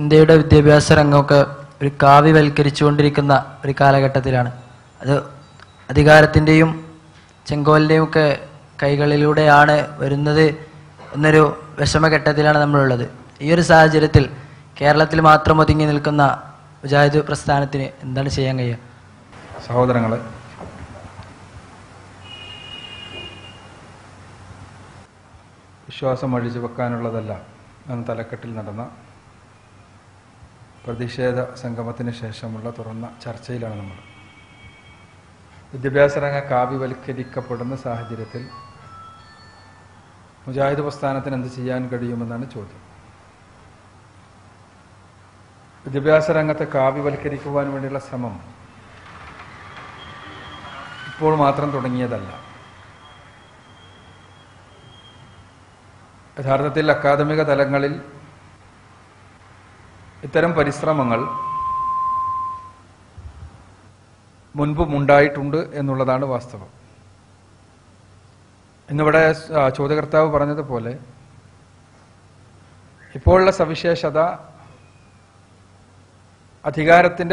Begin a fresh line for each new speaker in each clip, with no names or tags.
ഇന്ത്യയുടെ വിദ്യാഭ്യാസ രംഗമൊക്കെ ഒരു കാവ്യവൽക്കരിച്ചുകൊണ്ടിരിക്കുന്ന ഒരു കാലഘട്ടത്തിലാണ്. അത് അധികാരത്തിന്റെയും ചെങ്കോലിന്റെയും ഒക്കെ കൈകളിലൂടെയാണ് വരുന്നത് എന്നൊരു വിഷമഘട്ടത്തിലാണ് നമ്മളുള്ളത്. ഈ ഒരു സാഹചര്യത്തിൽ കേരളത്തിൽ മാത്രം ഒതുങ്ങി നിൽക്കുന്ന മുജാഹിദ് പ്രസ്ഥാനത്തിന് എന്താണ് ചെയ്യാൻ കഴിയുക?
സഹോദരങ്ങൾ വിശ്വാസം അഴിച്ചു വെക്കാനുള്ളതല്ല എന്ന തലക്കെട്ടിൽ നടന്ന പ്രതിഷേധ സംഗമത്തിന് ശേഷമുള്ള തുറന്ന ചർച്ചയിലാണ് നമ്മൾ. വിദ്യാഭ്യാസ രംഗം കാവ്യവൽക്കരിക്കപ്പെടുന്ന സാഹചര്യത്തിൽ മുജാഹിദ് പ്രസ്ഥാനത്തിന് എന്ത് ചെയ്യാൻ കഴിയുമെന്നാണ് ചോദ്യം. വിദ്യാഭ്യാസ രംഗത്തെ കാവ്യവൽക്കരിക്കുവാൻ വേണ്ടിയുള്ള ശ്രമം ഇപ്പോൾ മാത്രം തുടങ്ങിയതല്ല. യഥാർത്ഥത്തിൽ അക്കാദമിക തലങ്ങളിൽ ഇത്തരം പരിശ്രമങ്ങൾ മുൻപും ഉണ്ടായിട്ടുണ്ട് എന്നുള്ളതാണ് വാസ്തവം. ഇന്നിവിടെ ചോദ്യകർത്താവ് പറഞ്ഞതുപോലെ ഇപ്പോഴുള്ള സവിശേഷത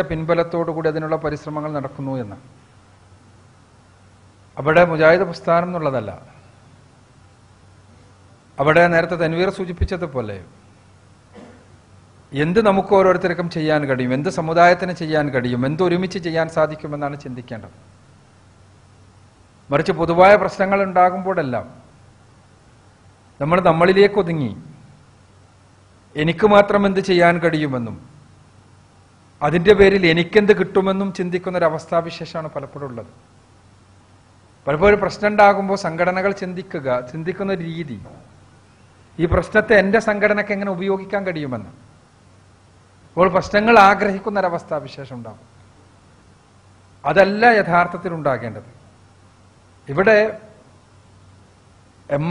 പിൻബലത്തോടു കൂടി അതിനുള്ള പരിശ്രമങ്ങൾ നടക്കുന്നു എന്ന്. അവിടെ മുജാഹിദ് പ്രസ്ഥാനം എന്നുള്ളതല്ല. അവിടെ നേരത്തെ തൻവീർ സൂചിപ്പിച്ചതുപോലെ എന്ത് നമുക്ക് ഓരോരുത്തർക്കും ചെയ്യാൻ കഴിയും? എന്ത് സമുദായത്തിന് ചെയ്യാൻ കഴിയും? എന്ത് ഒരുമിച്ച് ചെയ്യാൻ സാധിക്കുമെന്നാണ് ചിന്തിക്കേണ്ടത്. മറിച്ച് പൊതുവായ പ്രശ്നങ്ങൾ ഉണ്ടാകുമ്പോഴെല്ലാം നമ്മൾ നമ്മളിലേക്ക് ഒതുങ്ങി എനിക്ക് മാത്രം എന്ത് ചെയ്യാൻ കഴിയുമെന്നും അതിന്റെ പേരിൽ എനിക്കെന്ത് കിട്ടുമെന്നും ചിന്തിക്കുന്ന ഒരു അവസ്ഥാവിശേഷമാണ് പലപ്പോഴും ഉള്ളത്. പലപ്പോഴും പ്രശ്നം ഉണ്ടാകുമ്പോൾ സംഘടനകൾ ചിന്തിക്കുക ചിന്തിക്കുന്ന രീതി ഈ പ്രശ്നത്തെ എന്റെ സംഘടനക്ക് എങ്ങനെ ഉപയോഗിക്കാൻ കഴിയുമെന്ന്. അപ്പോൾ പ്രശ്നങ്ങൾ ആഗ്രഹിക്കുന്ന ഒരവസ്ഥ വിശേഷം ഉണ്ടാകും അതല്ല യഥാർത്ഥത്തിൽ ഉണ്ടാകേണ്ടത്. ഇവിടെ എം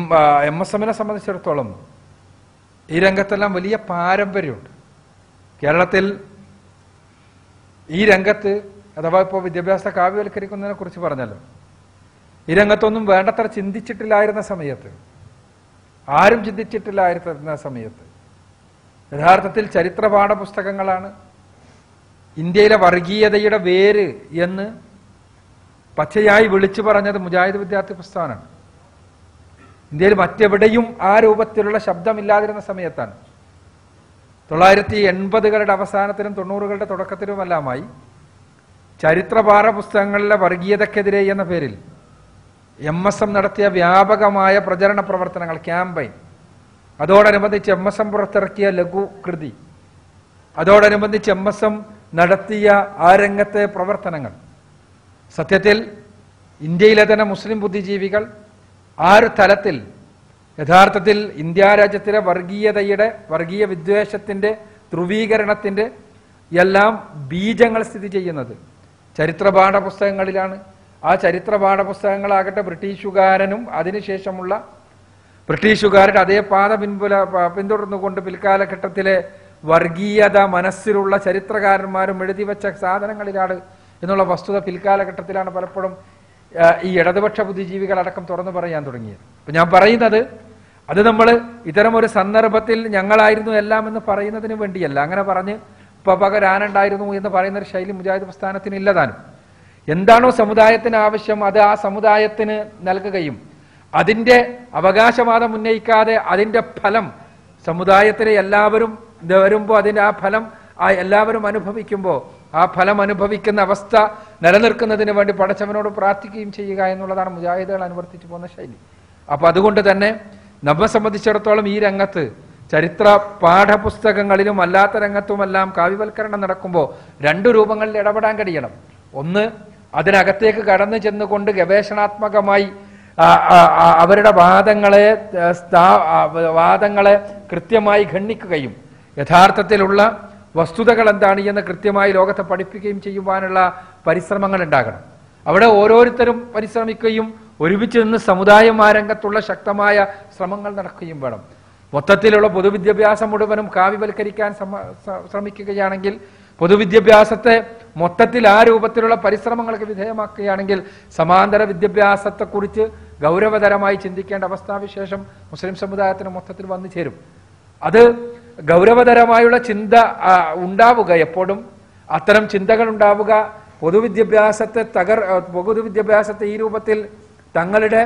എം എസ് എമ്മിനെ സംബന്ധിച്ചിടത്തോളം ഈ രംഗത്തെല്ലാം വലിയ പാരമ്പര്യമുണ്ട്. കേരളത്തിൽ ഈ രംഗത്ത് അഥവാ ഇപ്പോൾ വിദ്യാഭ്യാസ കാവ്യവൽക്കരിക്കുന്നതിനെ കുറിച്ച് പറഞ്ഞല്ലോ. ഈ രംഗത്തൊന്നും വേണ്ടത്ര ചിന്തിച്ചിട്ടില്ലായിരുന്ന സമയത്ത് ആരും ചിന്തിച്ചിട്ടില്ലായിരുന്ന സമയത്ത് യഥാർത്ഥത്തിൽ ചരിത്ര പാഠപുസ്തകങ്ങളാണ് ഇന്ത്യയിലെ വർഗീയതയുടെ വേര് എന്ന് പച്ചയായി വിളിച്ചു പറഞ്ഞത് മുജാഹിദ് വിദ്യാർത്ഥി പ്രസ്ഥാനമാണ് ഇന്ത്യയിൽ മറ്റെവിടെയും ആ രൂപത്തിലുള്ള ശബ്ദമില്ലാതിരുന്ന സമയത്താണ്. തൊള്ളായിരത്തി എൺപതുകളുടെ അവസാനത്തിലും തൊണ്ണൂറുകളുടെ തുടക്കത്തിലുമെല്ലാമായി ചരിത്ര പാഠപുസ്തകങ്ങളിലെ വർഗീയതക്കെതിരെ എന്ന പേരിൽ എം എസ് എം നടത്തിയ വ്യാപകമായ പ്രചരണ പ്രവർത്തനങ്ങൾ ക്യാമ്പയിൻ അതോടനുബന്ധിച്ച് എം എസ് എം പുറത്തിറക്കിയ ലഘു കൃതി. അതോടനുബന്ധിച്ച് എം എസ് എം നടത്തിയ ആ രംഗത്തെ പ്രവർത്തനങ്ങൾ. സത്യത്തിൽ ഇന്ത്യയിലെ തന്നെ മുസ്ലിം ബുദ്ധിജീവികൾ ആ ഒരു തലത്തിൽ യഥാർത്ഥത്തിൽ ഇന്ത്യ രാജ്യത്തിലെ വർഗീയതയുടെ വർഗീയ വിദ്വേഷത്തിന്റെ ധ്രുവീകരണത്തിന്റെ എല്ലാം ബീജങ്ങൾ സ്ഥിതി ചെയ്യുന്നത്. ചരിത്ര പാഠപുസ്തകങ്ങളിലാണ്. ആ ചരിത്ര പാഠപുസ്തകങ്ങളാകട്ടെ ബ്രിട്ടീഷുകാരനും അതിനുശേഷമുള്ള ബ്രിട്ടീഷുകാരുടെ അതേ പാത പിൻപുല പിന്തുടർന്നുകൊണ്ട് പിൽക്കാലഘട്ടത്തിലെ വർഗീയത മനസ്സിലുള്ള ചരിത്രകാരന്മാരും എഴുതി വെച്ച സാധനങ്ങളിലാണ് എന്നുള്ള വസ്തുത പിൽക്കാലഘട്ടത്തിലാണ് പലപ്പോഴും ഈ ഇടതുപക്ഷ ബുദ്ധിജീവികൾ അടക്കം തുറന്നു പറയാൻ തുടങ്ങിയത്. അപ്പൊ ഞാൻ പറയുന്നത് അത് നമ്മൾ ഇത്തരം ഒരു സന്ദർഭത്തിൽ ഞങ്ങളായിരുന്നു എല്ലാം എന്ന് പറയുന്നതിന് വേണ്ടിയല്ല. അങ്ങനെ പറഞ്ഞ് ഇപ്പൊ പകരാനുണ്ടായിരുന്നു എന്ന് പറയുന്ന ഒരു ശൈലി മുജാഹിദ് പ്രസ്ഥാനത്തിന് ഇല്ലതാനും എന്താണോ സമുദായത്തിന് ആവശ്യം അത് ആ സമുദായത്തിന് നൽകുകയും അതിന്റെ അവകാശവാദം ഉന്നയിക്കാതെ അതിന്റെ ഫലം സമുദായത്തിലെ എല്ലാവരും വരുമ്പോൾ അതിന്റെ ആ ഫലം ആ എല്ലാവരും അനുഭവിക്കുമ്പോൾ ആ ഫലം അനുഭവിക്കുന്ന അവസ്ഥ നിലനിർത്തുന്നതിന് വേണ്ടി പടച്ചവനോട് പ്രാർത്ഥിക്കുകയും ചെയ്യുക എന്നുള്ളതാണ് മുജാഹിദുകൾ അനുവർത്തിച്ചു പോകുന്ന ശൈലി. അപ്പോൾ അതുകൊണ്ട് തന്നെ നമ്മെ സംബന്ധിച്ചിടത്തോളം ഈ രംഗത്ത് ചരിത്ര പാഠപുസ്തകങ്ങളിലും അല്ലാത്ത രംഗത്തുമെല്ലാം കാവ്യവൽക്കരണം നടക്കുമ്പോൾ രണ്ടു രൂപങ്ങളിൽ ഇടപെടാൻ കഴിയണം. ഒന്ന് അതിനകത്തേക്ക് കടന്നു ചെന്നുകൊണ്ട് ഗവേഷണാത്മകമായി അവരുടെ വാദങ്ങളെ സ്ഥാ- വാദങ്ങളെ കൃത്യമായി ഖണ്ഡിക്കുകയും യഥാർത്ഥത്തിലുള്ള വസ്തുതകൾ എന്താണ് എന്ന് കൃത്യമായി ലോകത്തെ പഠിപ്പിക്കുകയും ചെയ്യുവാനുള്ള പരിശ്രമങ്ങൾ ഉണ്ടാകണം. അവിടെ ഓരോരുത്തരും പരിശ്രമിക്കുകയും ഒരുമിച്ച് നിന്ന് സമുദായം ആ രംഗത്തുള്ള ശക്തമായ ശ്രമങ്ങൾ നടക്കുകയും വേണം. മൊത്തത്തിലുള്ള പൊതുവിദ്യാഭ്യാസം മുഴുവനും കാവ്യവൽക്കരിക്കാൻ ശ്രമിക്കുകയാണെങ്കിൽ പൊതുവിദ്യാഭ്യാസത്തെ മൊത്തത്തിൽ ആ രൂപത്തിലുള്ള പരിശ്രമങ്ങൾക്ക് വിധേയമാക്കുകയാണെങ്കിൽ സമാന്തര വിദ്യാഭ്യാസത്തെക്കുറിച്ച് ഗൗരവതരമായി ചിന്തിക്കേണ്ട അവസ്ഥാവിശേഷം മുസ്ലിം സമുദായത്തിന് മൊത്തത്തിൽ വന്നു ചേരും. അത് ഗൗരവതരമായുള്ള ചിന്ത ഉണ്ടാവുക എപ്പോഴും. അത്തരം ചിന്തകൾ ഉണ്ടാവുക. പൊതുവിദ്യാഭ്യാസത്തെ തകർ പൊതുവിദ്യാഭ്യാസത്തെ ഈ രൂപത്തിൽ തങ്ങളുടെ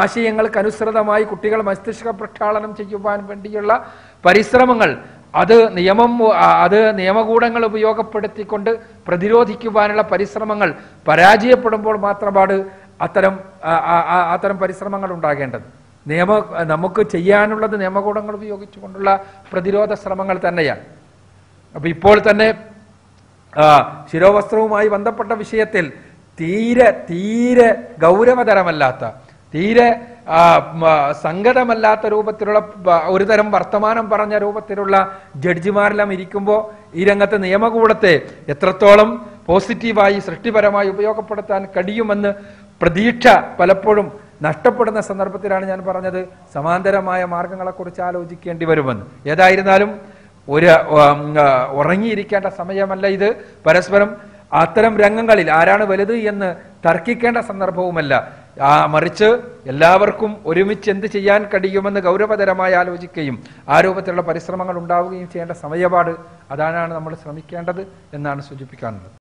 ആശയങ്ങൾക്കനുസൃതമായി കുട്ടികൾ മസ്തിഷ്ക പ്രക്ഷാളനം ചെയ്യുവാൻ വേണ്ടിയുള്ള പരിശ്രമങ്ങൾ അത് നിയമം അത് നിയമകൂടങ്ങൾ ഉപയോഗപ്പെടുത്തിക്കൊണ്ട് പ്രതിരോധിക്കുവാനുള്ള പരിശ്രമങ്ങൾ പരാജയപ്പെടുമ്പോൾ മാത്രമാണ് അത്തരം അത്തരം പരിശ്രമങ്ങൾ ഉണ്ടാകേണ്ടത് നിയമ നമുക്ക് ചെയ്യാനുള്ളത് നിയമകൂടങ്ങൾ ഉപയോഗിച്ചുകൊണ്ടുള്ള പ്രതിരോധ ശ്രമങ്ങൾ തന്നെയാണ്. അപ്പൊ ഇപ്പോൾ തന്നെ ശിരോവസ്ത്രവുമായി ബന്ധപ്പെട്ട വിഷയത്തിൽ തീരെ തീരെ ഗൗരവതരമല്ലാത്ത തീരെ സംഗതമല്ലാത്ത രൂപത്തിലുള്ള ഒരു തരം വർത്തമാനം പറഞ്ഞ രൂപത്തിലുള്ള ജഡ്ജിമാരെല്ലാം ഇരിക്കുമ്പോൾ ഈ രംഗത്തെ നിയമകൂടത്തെ എത്രത്തോളം പോസിറ്റീവായി സൃഷ്ടിപരമായി ഉപയോഗപ്പെടുത്താൻ കഴിയുമെന്ന് പ്രതീക്ഷ പലപ്പോഴും നഷ്ടപ്പെടുന്ന സന്ദർഭത്തിലാണ് ഞാൻ പറഞ്ഞത്. സമാന്തരമായ മാർഗങ്ങളെക്കുറിച്ച് ആലോചിക്കേണ്ടി വരുമെന്ന്. ഏതായിരുന്നാലും ഒരു ഉറങ്ങിയിരിക്കേണ്ട സമയമല്ല ഇത്. പരസ്പരം അത്തരം രംഗങ്ങളിൽ ആരാണ് വലുത് എന്ന് തർക്കിക്കേണ്ട സന്ദർഭവുമല്ല. ആ മറിച്ച് എല്ലാവർക്കും ഒരുമിച്ച് എന്ത് ചെയ്യാൻ കഴിയുമെന്ന് ഗൗരവതരമായി ആലോചിക്കുകയും ആ രൂപത്തിലുള്ള പരിശ്രമങ്ങൾ ഉണ്ടാവുകയും ചെയ്യേണ്ട സമയപാട് അതാണ് നമ്മൾ ശ്രമിക്കേണ്ടത് എന്നാണ് സൂചിപ്പിക്കാനുള്ളത്.